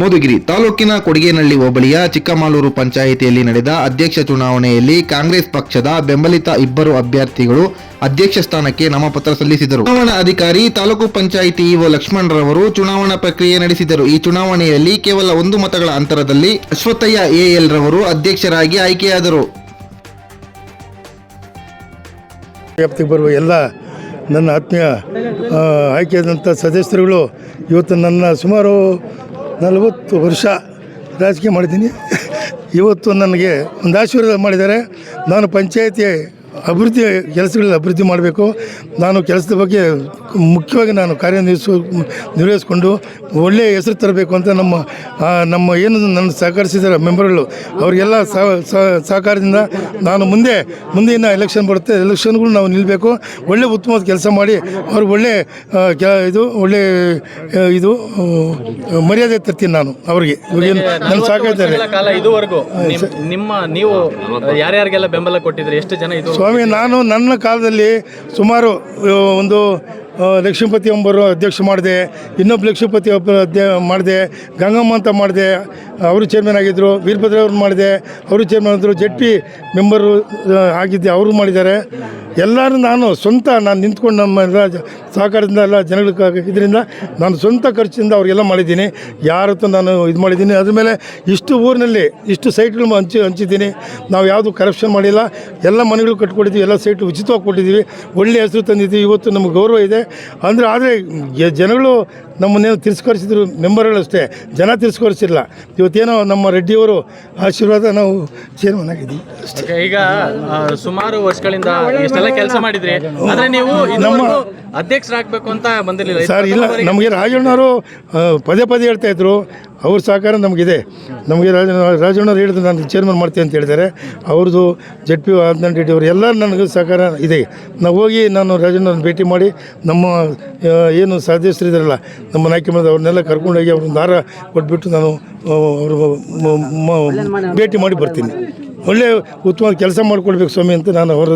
ಮಧುಗಿರಿ ತಾಲೂಕಿನ ಕೊಡಿಗೇನಹಳ್ಳಿ ಹೋಬಳಿಯ ಚಿಕ್ಕಮಾಲೂರು ಪಂಚಾಯಿತಿಯಲ್ಲಿ ನಡೆದ ಅಧ್ಯಕ್ಷ ಚುನಾವಣೆಯಲ್ಲಿ ಕಾಂಗ್ರೆಸ್ ಪಕ್ಷದ ಬೆಂಬಲಿತ ಇಬ್ಬರು ಅಭ್ಯರ್ಥಿಗಳು ಅಧ್ಯಕ್ಷ ಸ್ಥಾನಕ್ಕೆ ನಾಮಪತ್ರ ಸಲ್ಲಿಸಿದರು. ಚುನಾವಣಾ ಅಧಿಕಾರಿ, ತಾಲೂಕು ಪಂಚಾಯಿತಿ ಇಒ ಲಕ್ಷ್ಮಣರವರು ಚುನಾವಣಾ ಪ್ರಕ್ರಿಯೆ ನಡೆಸಿದರು. ಈ ಚುನಾವಣೆಯಲ್ಲಿ ಕೇವಲ ಒಂದು ಮತಗಳ ಅಂತರದಲ್ಲಿ ಅಶ್ವತ್ಥಯ್ಯ ಎಎಲ್ ರವರು ಅಧ್ಯಕ್ಷರಾಗಿ ಆಯ್ಕೆಯಾದರು. ಬರುವ ಎಲ್ಲ ನನ್ನ ಆತ್ಮೀಯ ಆಯ್ಕೆಯಾದಂಥ ಸದಸ್ಯರುಗಳು ಇವತ್ತು ನನ್ನ ಸುಮಾರು ನಲವತ್ತು ವರ್ಷ ರಾಜಕೀಯ ಮಾಡಿದ್ದೀನಿ. ಇವತ್ತು ನನಗೆ ಒಂದು ಆಶೀರ್ವಾದ ಮಾಡಿದ್ದಾರೆ. ನಾನು ಪಂಚಾಯತಿ ಅಭಿವೃದ್ಧಿ ಕೆಲಸಗಳಲ್ಲಿ ಅಭಿವೃದ್ಧಿ ಮಾಡಬೇಕು. ನಾನು ಕೆಲಸದ ಬಗ್ಗೆ ಮುಖ್ಯವಾಗಿ ನಾನು ಕಾರ್ಯನಿರ್ವಹಿಸು ನಿರ್ವಹಿಸ್ಕೊಂಡು ಒಳ್ಳೆಯ ಹೆಸರು ತರಬೇಕು ಅಂತ ನಮ್ಮ ನಮ್ಮ ಏನು ನನ್ನ ಸಹಕರಿಸಿದ ಮೆಂಬರ್ಗಳು ಅವರಿಗೆಲ್ಲ ಸಹ- ಸಹ- ಸಹಕಾರದಿಂದ ನಾನು ಮುಂದೆ ಮುಂದಿನ ಎಲೆಕ್ಷನ್ ಬರುತ್ತೆ. ಎಲೆಕ್ಷನ್ಗಳು ನಾವು ನಿಲ್ಲಬೇಕು ಒಳ್ಳೆ ಉತ್ತಮವಾದ ಕೆಲಸ ಮಾಡಿ ಅವ್ರು ಒಳ್ಳೆ ಇದು ಒಳ್ಳೆ ಇದು ಮರ್ಯಾದೆ ತರ್ತೀನಿ ನಾನು ಅವರಿಗೆ. ಇವಾಗೇನು ವರ್ಷಗಳ ಕಾಲ ಇದುವರೆಗೂ ನಿಮ್ಮ ನೀವು ಯಾರ್ಯಾರಿಗೆಲ್ಲ ಬೆಂಬಲ ಕೊಟ್ಟಿದ್ರೆ ಎಷ್ಟು ಜನ ಇದು ಸ್ವಾಮಿ ನಾನು ನನ್ನ ಕಾಲದಲ್ಲಿ ಸುಮಾರು ಒಂದು ಲಕ್ಷ್ಮೀಪತಿ ಒಬ್ಬರು ಅಧ್ಯಕ್ಷ ಮಾಡಿದೆ ಇನ್ನೊಬ್ಬ ಲಕ್ಷ್ಮೀಪತಿ ಒಬ್ಬರು ಅಧ್ಯ ಮಾಡಿದೆ ಗಂಗಮ್ಮ ಅಂತ ಮಾಡಿದೆ ಅವರು ಚೇರ್ಮನ್ ಆಗಿದ್ದರು ವೀರಭದ್ರ ಅವ್ರು ಮಾಡಿದೆ, ಅವರು ಚೇರ್ಮನ್ ಆದರು ಜೆಡ್ ಪಿ ಮೆಂಬರು ಆಗಿದ್ದೆ, ಅವರು ಮಾಡಿದ್ದಾರೆ. ಎಲ್ಲರೂ ನಾನು ಸ್ವಂತ, ನಾನು ನಿಂತ್ಕೊಂಡು ನಮ್ಮ ಎಲ್ಲ ಸಹಕಾರದಿಂದ ಎಲ್ಲ ಜನಗಳ ಇದರಿಂದ ನಾನು ಸ್ವಂತ ಖರ್ಚಿಂದ ಅವ್ರಿಗೆಲ್ಲ ಮಾಡಿದ್ದೀನಿ. ಯಾರ ಹತ್ರ ನಾನು ಇದು ಮಾಡಿದ್ದೀನಿ, ಅದ್ರ ಮೇಲೆ ಇಷ್ಟು ಊರಿನಲ್ಲಿ ಇಷ್ಟು ಸೈಟ್ಗಳು ಹಂಚಿ, ಹಂಚಿದ್ದೀನಿ. ನಾವು ಯಾವುದು ಕರಪ್ಷನ್ ಮಾಡಿಲ್ಲ. ಎಲ್ಲ ಮನೆಗಳು ಕಟ್ಕೊಟ್ಟಿದ್ದೀವಿ ಎಲ್ಲ ಸೈಟ್ ಉಚಿತವಾಗಿ ಕೊಟ್ಟಿದ್ದೀವಿ. ಒಳ್ಳೆಯ ಹೆಸರು ತಂದಿದ್ದೀವಿ. ಇವತ್ತು ನಮಗೆ ಗೌರವ ಇದೆ. ಅಂದರೆ, ಆದರೆ ಜನಗಳು ನಮ್ಮನ್ನೇನು ತಿರಸ್ಕರಿಸಿದ್ರು ಮೆಂಬರ್ಗಳು ಅಷ್ಟೇ. ಜನ ತಿರ್ಸ್ಕರಿಸಿಲ್ಲ ಇವತ್ತೇನೋ ನಮ್ಮ ರೆಡ್ಡಿಯವರು ಆಶೀರ್ವಾದ ನಾವು ಚೇರ್ಮನ್ ಆಗಿದ್ದೀವಿ ಅಷ್ಟೇ ಈಗ ಆ, ಸುಮಾರು ವರ್ಷಗಳಿಂದ ಇಷ್ಟೆಲ್ಲ ಕೆಲಸ ಮಾಡಿದ್ರಿ. ಆದ್ರೆ ನೀವು ಇದುವರೆಗೂ ಅಧ್ಯಕ್ಷರಾಗ್ಬೇಕು ಅಂತ ಬಂದಿರಲಿಲ್ಲ. ಸರ್ ಇಲ್ಲ ನಮಗೆ ರಾಜಣ್ಣವರು ಆ, ಪದೇ ಪದೇ ಹೇಳ್ತಾ ಇದ್ರು. ಅವ್ರ ಸಹಕಾರ ನಮಗಿದೆ. ನಮಗೆ ರಾಜ ರಾಜಣ್ಣವ್ರು ಹೇಳಿದ್ರು ನಾನು ಚೇರ್ಮನ್ ಮಾಡ್ತೀನಿ ಅಂತ ಹೇಳಿದ್ದಾರೆ. ಅವ್ರದ್ದು ಜೆಡ್ ಪಿ ಆದ್ನಂಡ್ ರೆಡ್ಡಿ ಅವರು ಎಲ್ಲ ನನಗೆ ಸಹಕಾರ ಇದೆ. ನಾವು ಹೋಗಿ ನಾನು ರಾಜಣ್ಣವ್ರನ್ನ ಭೇಟಿ ಮಾಡಿ ನಮ್ಮ ಏನು ಸದಸ್ಯರಿದ್ದಾರಲ್ಲ ನಮ್ಮ ನಾಯಕಿ ಮಾಡಿದ ಅವ್ರನ್ನೆಲ್ಲ ಕರ್ಕೊಂಡೋಗಿ ಅವ್ರನ್ನ ದಾರ ಕೊಟ್ಬಿಟ್ಟು ನಾನು ಅವರು ಭೇಟಿ ಮಾಡಿ ಬರ್ತೀನಿ. ಒಳ್ಳೆ ಉತ್ತಮ ಕೆಲಸ ಮಾಡ್ಕೊಳ್ಬೇಕು ಸ್ವಾಮಿ ಅಂತ ನಾನು ಅವರ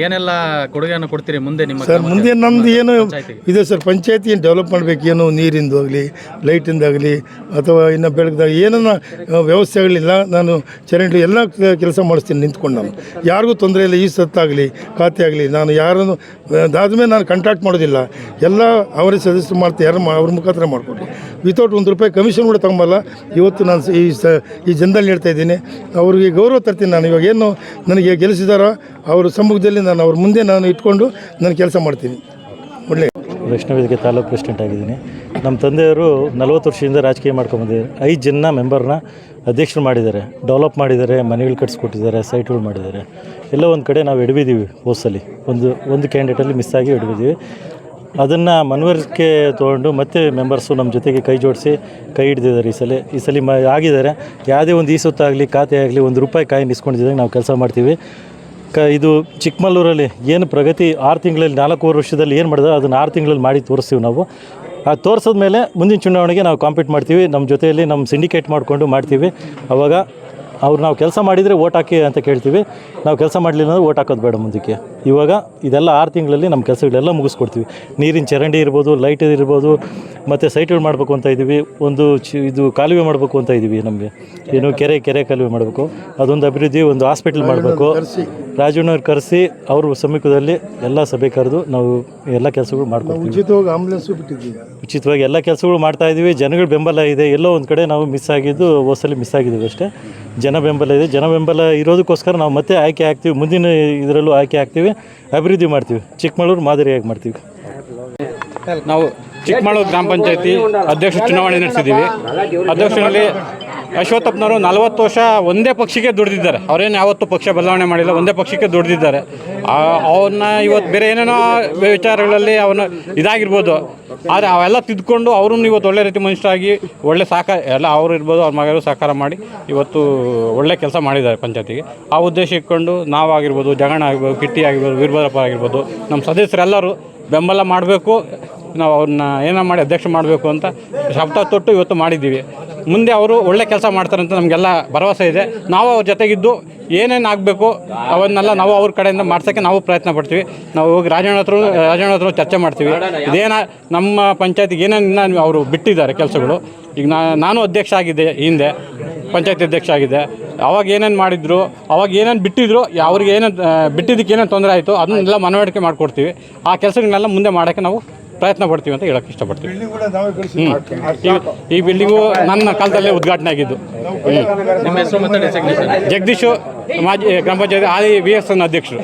ಏನೆಲ್ಲ ಕೊಡುಗೆಯನ್ನು ಕೊಡ್ತೀರಿ ಮುಂದೆ ನಿಮ್ಮ ಸರ್ ಮುಂದೆ ನಮ್ದು ಏನು ಇದೆ ಸರ್ ಪಂಚಾಯತಿ ಏನು ಡೆವಲಪ್ ಮಾಡಬೇಕು ಏನು ನೀರಿಂದು ಆಗಲಿ ಲೈಟಿಂದಾಗಲಿ ಅಥವಾ ಇನ್ನು ಬೆಳಗ್ದಾಗ ಏನನ್ನ ವ್ಯವಸ್ಥೆ ವ್ಯವಸ್ಥೆಗಳಿಲ್ಲ ನಾನು ಚರಂಡಿ ಎಲ್ಲ ಕೆಲಸ ಮಾಡಿಸ್ತೀನಿ ನಿಂತ್ಕೊಂಡು ನಾನು. ಯಾರಿಗೂ ತೊಂದರೆ ಇಲ್ಲ ಈ ಸತ್ತಾಗಲಿ ಖಾತೆ ಆಗಲಿ ನಾನು ಯಾರನ್ನು ಅದಾದ್ಮೇಲೆ ನಾನು ಕಾಂಟ್ಯಾಕ್ಟ್ ಮಾಡೋದಿಲ್ಲ. ಎಲ್ಲ ಅವರೇ ಸದಸ್ಯರು ಮಾಡ್ತಾರೆ ಯಾರು ಅವ್ರ ಮುಖಾಂತರ ಮಾಡಿಕೊಡಿ ವಿತೌಟ್ ಒಂದು ರೂಪಾಯಿ ಕಮಿಷನ್ ಕೂಡ ತಗೊಂಬಲ್ಲ ಇವತ್ತು ನಾನು ಈ ಸ ಈ ಜನದಲ್ಲಿ ಹೇಳ್ತಾ ಇದ್ದೀನಿ ಅವ್ರಿಗೆ ಗೌರವ ತರ್ತೀನಿ ನಾನು. ಇವಾಗ ಏನು ನನಗೆ ಗೆಲ್ಲಿಸಿದಾರೋ ಅವರು ಸಮ್ಮುಖದಲ್ಲಿ ನಾನು ಅವ್ರ ಮುಂದೆ ನಾನು ಇಟ್ಕೊಂಡು ನಾನು ಕೆಲಸ ಮಾಡ್ತೀನಿ. ಒಳ್ಳೆ ವೈಷ್ಣವೇದಿಕೆ ತಾಲೂಕು ಪ್ರೆಸಿಡೆಂಟ್ ಆಗಿದ್ದೀನಿ. ನಮ್ಮ ತಂದೆಯವರು ನಲವತ್ತು ವರ್ಷದಿಂದ ರಾಜಕೀಯ ಮಾಡ್ಕೊಂಬಂದಿದ್ದಾರೆ. ಐದು ಜನ ಮೆಂಬರ್ನ ಅಧ್ಯಕ್ಷರು ಮಾಡಿದ್ದಾರೆ. ಡೆವಲಪ್ ಮಾಡಿದ್ದಾರೆ, ಮನೆಗಳು ಕಟ್ಸ್ಕೊಟ್ಟಿದ್ದಾರೆ, ಸೈಟ್ಗಳು ಮಾಡಿದ್ದಾರೆ. ಎಲ್ಲ ಒಂದು ಕಡೆ ನಾವು ಎಡವಿದ್ದೀವಿ ಹೋಸಲಿ ಒಂದು ಒಂದು ಕ್ಯಾಂಡಿಡೇಟಲ್ಲಿ ಮಿಸ್ ಆಗಿ ಎಡವಿದ್ದೀವಿ. ಅದನ್ನು ಮನವರಿಕೆ ತೊಗೊಂಡು ಮತ್ತೆ ಮೆಂಬರ್ಸು ನಮ್ಮ ಜೊತೆಗೆ ಕೈ ಜೋಡಿಸಿ, ಕೈ ಹಿಡ್ದಿದ್ದಾರೆ ಈ ಸಲ ಈ ಸಲ ಮ ಆಗಿದ್ದಾರೆ. ಯಾವುದೇ ಒಂದು ಈ ಸುತ್ತಾಗಲಿ, ಖಾತೆ ಆಗಲಿ ಒಂದು ರೂಪಾಯಿ ಕಾಯಿ ನಿಸ್ಕೊಂಡಿದ್ದಾಗ ನಾವು ಕೆಲಸ ಮಾಡ್ತೀವಿ. ಕ, ಇದು ಚಿಕ್ಕಮಗಳೂರಲ್ಲಿ ಏನು ಪ್ರಗತಿ ಆರು ತಿಂಗಳಲ್ಲಿ ನಾಲ್ಕೂವರೆ ವರ್ಷದಲ್ಲಿ ಏನು ಮಾಡಿದ್ರೆ ಅದನ್ನು ಆರು ತಿಂಗಳಲ್ಲಿ ಮಾಡಿ ತೋರಿಸ್ತೀವಿ ನಾವು. ಆ ತೋರಿಸಿದ ಮೇಲೆ ಮುಂದಿನ ಚುನಾವಣೆಗೆ ನಾವು ಕಾಂಪೀಟ್ ಮಾಡ್ತೀವಿ. ನಮ್ಮ ಜೊತೆಯಲ್ಲಿ ನಮ್ಮ ಸಿಂಡಿಕೇಟ್ ಮಾಡಿಕೊಂಡು ಮಾಡ್ತೀವಿ. ಅವಾಗ ಅವ್ರು ನಾವು ಕೆಲಸ ಮಾಡಿದರೆ ಓಟ್ ಹಾಕಿ ಅಂತ ಕೇಳ್ತೀವಿ. ನಾವು ಕೆಲಸ ಮಾಡಲಿಲ್ಲ ಅಂದರೆ ಓಟ್ ಹಾಕೋದು ಬೇಡ ಮುಂದಕ್ಕೆ. ಇವಾಗ ಇದೆಲ್ಲ ಆರು ತಿಂಗಳಲ್ಲಿ ನಮ್ಮ ಕೆಲಸಗಳೆಲ್ಲ ಮುಗಿಸ್ಕೊಡ್ತೀವಿ. ನೀರಿನ ಚರಂಡಿ ಇರ್ಬೋದು ಲೈಟ್ ಇರ್ಬೋದು ಮತ್ತು ಸೈಟ್ಗಳು ಮಾಡಬೇಕು ಅಂತ ಇದ್ದೀವಿ. ಒಂದು ಚಿ ಇದು ಕಾಲುವೆ ಮಾಡಬೇಕು ಅಂತ ಇದ್ದೀವಿ ನಮಗೆ. ಏನು ಕೆರೆ ಕೆರೆ ಕಾಲುವೆ ಮಾಡಬೇಕು. ಅದೊಂದು ಅಭಿವೃದ್ಧಿ ಒಂದು ಹಾಸ್ಪಿಟ್ಲ್ ಮಾಡಬೇಕು. ರಾಜಣ್ಣವ್ರು ಕರೆಸಿ ಅವರು ಸಮೀಪದಲ್ಲಿ ಎಲ್ಲ ಸಭೆ ಕರೆದು ನಾವು ಎಲ್ಲ ಕೆಲಸಗಳು ಮಾಡ್ಕೊಡ್ತೀವಿ. ಉಚಿತವಾಗಿ ಆಂಬುಲೆನ್ಸು ಬಿಟ್ಟಿದ್ದೀವಿ. ಉಚಿತವಾಗಿ ಎಲ್ಲ ಕೆಲಸಗಳು ಮಾಡ್ತಾ ಇದ್ದೀವಿ. ಜನಗಳ ಬೆಂಬಲ ಇದೆ. ಎಲ್ಲೋ ಒಂದು ಕಡೆ ನಾವು ಮಿಸ್ ಆಗಿದ್ದು ಹೋಸಲಿ ಮಿಸ್ ಆಗಿದ್ದೀವಿ ಅಷ್ಟೇ. ಜನ ಬೆಂಬಲ ಇದೆ. ಜನ ಬೆಂಬಲ ಇರೋದಕ್ಕೋಸ್ಕರ ನಾವು ಮತ್ತೆ ಆಯ್ಕೆ ಆಗ್ತೀವಿ. ಮುಂದಿನ ಇದರಲ್ಲೂ ಆಯ್ಕೆ ಆಗ್ತೀವಿ. ಅಭಿವೃದ್ಧಿ ಮಾಡ್ತೀವಿ. ಚಿಕ್ಕಮಗಳೂರು ಮಾದರಿಯಾಗಿ ಮಾಡ್ತೀವಿ. ನಾವು ಚಿಕ್ಕಮಗಳೂರು ಗ್ರಾಮ ಪಂಚಾಯತಿ ಅಧ್ಯಕ್ಷ ಚುನಾವಣೆ ನಡೆಸಿದ್ದೀವಿ. ಅಧ್ಯಕ್ಷರಲ್ಲಿ ಅಶ್ವತ್ಥಪ್ಪನವರು ನಲವತ್ತು ವರ್ಷ ಒಂದೇ ಪಕ್ಷಕ್ಕೆ ದುಡಿದಿದ್ದಾರೆ. ಅವರೇನು ಯಾವತ್ತೂ ಪಕ್ಷ ಬದಲಾವಣೆ ಮಾಡಿಲ್ಲ, ಒಂದೇ ಪಕ್ಷಕ್ಕೆ ದುಡಿದಿದ್ದಾರೆ. ಅವನ್ನ ಇವತ್ತು ಬೇರೆ ಏನೇನೋ ವಿಚಾರಗಳಲ್ಲಿ ಅವನ ಇದಾಗಿರ್ಬೋದು. ಆದರೆ ಅವೆಲ್ಲ ತಿದ್ಕೊಂಡು ಅವ್ರನ್ನ ಇವತ್ತು ಒಳ್ಳೆ ರೀತಿ ಮನುಷ್ಯರಾಗಿ, ಒಳ್ಳೆ ಸಹಕಾರ ಎಲ್ಲ ಅವರು ಇರ್ಬೋದು, ಅವ್ರ ಮಗರು ಸಹಕಾರ ಮಾಡಿ ಇವತ್ತು ಒಳ್ಳೆ ಕೆಲಸ ಮಾಡಿದ್ದಾರೆ ಪಂಚಾಯತಿಗೆ. ಆ ಉದ್ದೇಶ ಇಟ್ಕೊಂಡು ನಾವಾಗಿರ್ಬೋದು ಜಗಣ ಆಗಿರ್ಬೋದು, ಕಿಟ್ಟಿ ಆಗಿರ್ಬೋದು, ವೀರಭದ್ರಪ್ಪ ಆಗಿರ್ಬೋದು, ನಮ್ಮ ಸದಸ್ಯರೆಲ್ಲರೂ ಬೆಂಬಲ ಮಾಡಬೇಕು, ನಾವು ಅವ್ರನ್ನ ಏನೋ ಮಾಡಿ ಅಧ್ಯಕ್ಷ ಮಾಡಬೇಕು ಅಂತ ಶಬ್ದ ತೊಟ್ಟು ಇವತ್ತು ಮಾಡಿದ್ದೀವಿ. ಮುಂದೆ ಅವರು ಒಳ್ಳೆ ಕೆಲಸ ಮಾಡ್ತಾರೆ ಅಂತ ನಮಗೆಲ್ಲ ಭರವಸೆ ಇದೆ. ನಾವು ಅವ್ರ ಜೊತೆಗಿದ್ದು ಏನೇನು ಆಗಬೇಕು ಅವನ್ನೆಲ್ಲ ನಾವು ಅವ್ರ ಕಡೆಯಿಂದ ಮಾಡ್ಸೋಕ್ಕೆ ನಾವು ಪ್ರಯತ್ನ ಪಡ್ತೀವಿ. ನಾವು ಹೋಗಿ ರಾಜಣ್ಣ ಹತ್ರ ಹತ್ರ ಚರ್ಚೆ ಮಾಡ್ತೀವಿ. ಇದೇನ ನಮ್ಮ ಪಂಚಾಯತಿಗೆ ಏನೇನು ಅವರು ಬಿಟ್ಟಿದ್ದಾರೆ ಕೆಲಸಗಳು. ಈಗ ನಾನು ಅಧ್ಯಕ್ಷ ಆಗಿದ್ದೆ ಹಿಂದೆ, ಪಂಚಾಯತ್ ಅಧ್ಯಕ್ಷ ಆಗಿದ್ದೆ. ಅವಾಗ ಏನೇನು ಮಾಡಿದ್ರು, ಅವಾಗ ಏನೇನು ಬಿಟ್ಟಿದ್ರು, ಅವ್ರಿಗೆ ಏನೇನು ಬಿಟ್ಟಿದ್ದಕ್ಕೆ ಏನೇನು ತೊಂದರೆ ಆಯಿತು ಅದನ್ನೆಲ್ಲ ಮನವರಿಕೆ ಮಾಡಿಕೊಡ್ತೀವಿ. ಆ ಕೆಲಸಗಳನ್ನೆಲ್ಲ ಮುಂದೆ ಮಾಡೋಕ್ಕೆ ನಾವು ಪ್ರಯತ್ನ ಪಡ್ತೀವಿ ಅಂತ ಹೇಳಕ್ ಇಷ್ಟಪಡ್ತೀವಿ. ಹ್ಞೂ ಈ ಬಿಲ್ಡಿಂಗು ನನ್ನ ಕಾಲದಲ್ಲೇ ಉದ್ಘಾಟನೆ ಆಗಿದ್ದು. ನಿಮ್ಮ ಹೆಸರು ಮತ್ತೆ ಡೆಸಿಗ್ನೇಷನ್ ಜಗದೀಶು ಮಾಜಿ ಗ್ರಾಮ ಪಂಚಾಯತ್ ಆದಿ ವಿ ಎಸ್ ಎನ್ ಅಧ್ಯಕ್ಷರು.